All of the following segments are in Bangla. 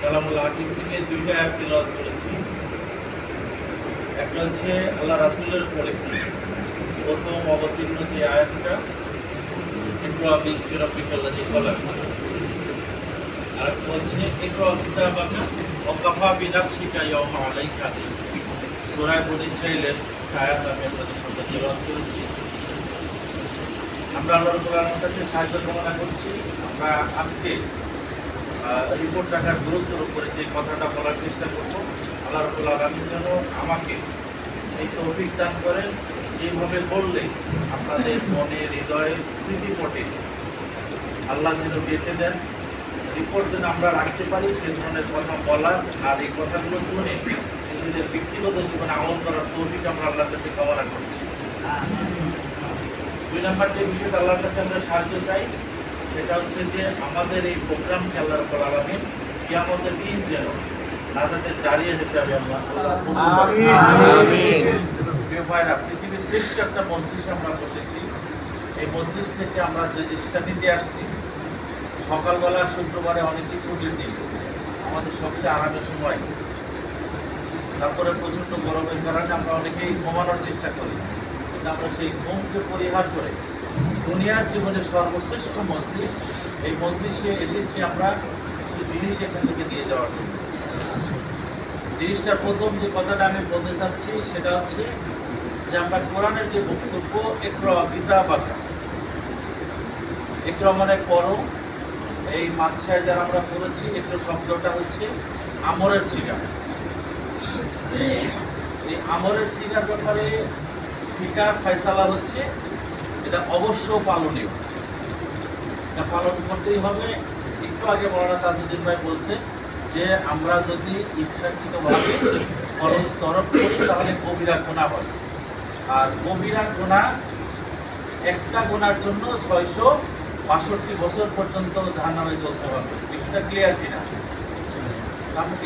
কালামুল হাকিম থেকে দুইটা অ্যাপ তিলাওয়াত করেছি। একটা হচ্ছে আল্লাহ রাসুলের উপরে প্রথম অবতীর্ণ যে আয়াতটা ইকরা বিসমি রাব্বিকাল্লাযী খলাক আর একটা হচ্ছে ইকরা কিতাবাকা ওয়া কাফা বিনাফসিকা ইয়াওমা আলাইকা। সূরা বনী ইসরাঈলের আয়াত আমি আপনাদের তেলাওয়াত করেছি। আমরা আল্লাহ আলামিনের কাছে সাহায্য কামনা করছি। আমরা আজকে রিপোর্ট রাখার গুরুত্বের উপরে যে কথাটা বলার চেষ্টা করব। আল্লাহ রাব্বুল আলামিন যেন আমাকে এই তৌফিক দান করেন। যেভাবে বললে আপনাদের মনে হৃদয়ে স্মৃতিপটে আল্লাহ যেন বেঁচে দেন। রিপোর্ট যেন আমরা রাখতে পারি সে ধরনের কথা বলার আর এই কথাগুলো শুনে নিজেদের ব্যক্তিগত জীবনে আমল করার তৌফিক আমরা আল্লাহর কাছে কামনা করছি। দুই নাম্বার যে বিষয়টা আল্লাহর কাছে আমরা সাহায্য চাই সেটা হচ্ছে যে আমাদের এই প্রোগ্রাম খেলার উপর আলামিন কি আমাদের দিন যেন নাজাতের জারিয়ে হিসাবে আমরা। ভাইরা পৃথিবীর শ্রেষ্ঠ একটা মজলিসে আমরা বসেছি। এই মজলিস থেকে আমরা যে জিনিসটা নিতে আসছি সকালবেলা শুক্রবারে অনেকেই ছুটির দিন আমাদের সবচেয়ে আরামের সময়। তারপরে প্রচণ্ড গরমের কারণে আমরা অনেকেই ঘুমানোর চেষ্টা করি। কিন্তু আমরা সেই ঘুমকে পরিহার করে দুনিয়ার জীবনে সর্বশ্রেষ্ঠ মজলিস। এই মজলিসে এসেছি আমরা কিছু জিনিস এখান থেকে নিয়ে যাওয়ার জন্য। জিনিসটার প্রথম যে কথাটা আমি বলতে চাচ্ছি, সেটা হচ্ছে যে আমরা কোরআনের যে বক্তব্য একটু গীতা বাঁকা একটু মানে পড়ো। এই মাতৃসায় যারা আমরা পড়েছি একটু শব্দটা হচ্ছে আমরের চিগা এই আমরের সিগার ব্যাপারে ফিকার ফয়সালা হচ্ছে এটা অবশ্য পালনীয়। এটা পালন করতেই হবে। একটু আগে বলাটা তাজুদ্দিন ভাই বলছে যে, আমরা যদি ইচ্ছাকৃতভাবে খরচ তরফ করি, তাহলে কবিরা গোনা হয় আর কবিরা গোনা একটা গোনার জন্য ছয়শো বাষট্টি বছর পর্যন্ত জাহান্নামে চলতে হবে। বিষয়টা ক্লিয়ার কিনা?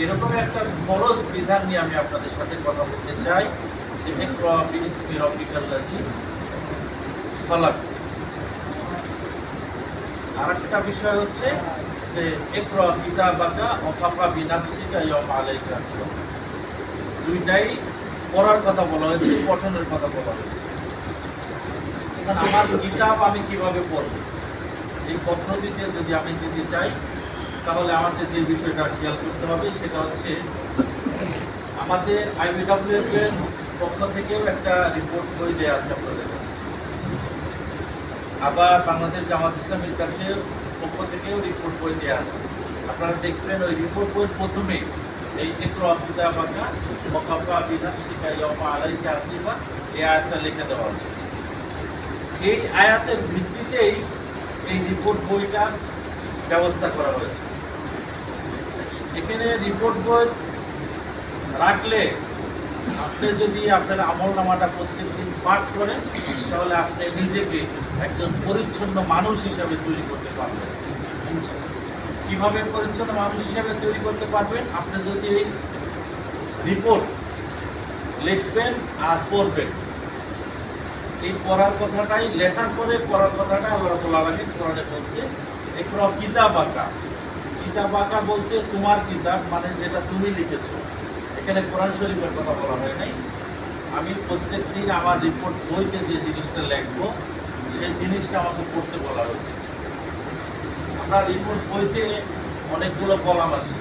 এরকম একটা খরচ বিধান নিয়ে আমি আপনাদের সাথে কথা বলতে চাই, যে ফলাক আর বিষয় হচ্ছে যে একরা কিতাবাকা অফাফা বিনাফসিকা ইয়ম আলাইকা দুইটাই পড়ার কথা বলা হয়েছে, পঠনের কথা বলা হয়েছে। এখন আমার কিতাব আমি কীভাবে পড়ব? এই পদ্ধতিতে যদি আমি যেতে চাই, তাহলে আমাদের যে বিষয়টা খেয়াল করতে হবে, সেটা হচ্ছে আমাদের আইবিডব্লিউ এর পক্ষ থেকেও একটা রিপোর্ট বই দেওয়া আছে আপনাদের কাছে। আবার বাংলাদেশ জামাত ইসলামের কাছে পক্ষ থেকেও রিপোর্ট বই দেওয়া আছে। আপনারা দেখবেন ওই রিপোর্ট বইয়ের প্রথমে এই একটু অফিদা বাঁকা মকাফা বিধান শিকা ইয়মা আলাইকে আসিবা এই আয়াতটা লিখে দেওয়া আছে। এই আয়াতের ভিত্তিতেই এই রিপোর্ট বইটার ব্যবস্থা করা হয়েছে। এখানে রিপোর্ট বই রাখলে আপনি যদি আপনার আমল নামাটা প্রত্যেক দিন পাঠ করেন, তাহলে আপনি নিজেকে একজন পরিচ্ছন্ন মানুষ হিসাবে তৈরি করতে পারবেন। কীভাবে পরিচ্ছন্ন মানুষ হিসাবে তৈরি করতে পারবেন? আপনি যদি এই রিপোর্ট লিখবেন আর পড়বেন। এই পড়ার কথাটাই, লেখার পরে পড়ার কথাটা আল্লাহ রাব্বুল আলামিন কোরআনে বলছে একটু কিতাব আঁকা কিতাব আঁকা বলতে তোমার কিতাব মানে যেটা তুমি লিখেছো। এখানে কোরআন শরীফের কথা বলা হয় নাই। আমি প্রত্যেক দিন আমার রিপোর্ট বইতে যে জিনিসটা লিখব, সেই জিনিসটা আমাকে পড়তে বলা হয়েছে। আমরা রিপোর্ট বইতে অনেকগুলো কলাম আছে।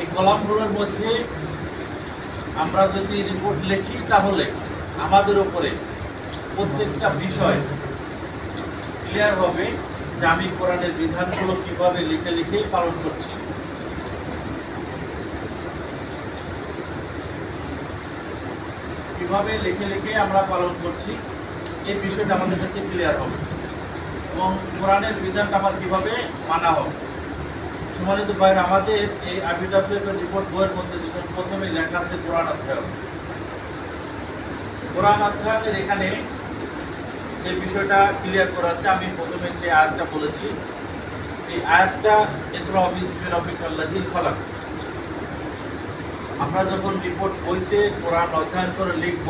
এই কলামগুলোর মধ্যে আমরা যদি রিপোর্ট লিখি, তাহলে আমাদের উপরে প্রত্যেকটা বিষয় ক্লিয়ার হবে যে আমি কোরআনের বিধানগুলো কীভাবে লিখে লিখে পালন করছি। কীভাবে লিখে লিখে আমরা পালন করছি, এই বিষয়টা আমাদের কাছে ক্লিয়ার হবে। এবং কোরআনের বিধানটা আমার কীভাবে মানা হবে। সম্মানিত ভাইয়ের, আমাদের এই আবিডাব্লিউ রিপোর্ট বইয়ের মধ্যে যখন প্রথমে লেখা আছে কোরআন অধ্যয়ন। কোরআন অধ্যয়নের এখানে যে বিষয়টা ক্লিয়ার করা আছে, আমি প্রথমে যে আয়াতটা বলেছি, এই আয়াতটা এগুলো অফিস অফিস আল্লাহিল ফলাক আমরা যখন রিপোর্ট বইতে কোরআন অধ্যয়ন করে লিখব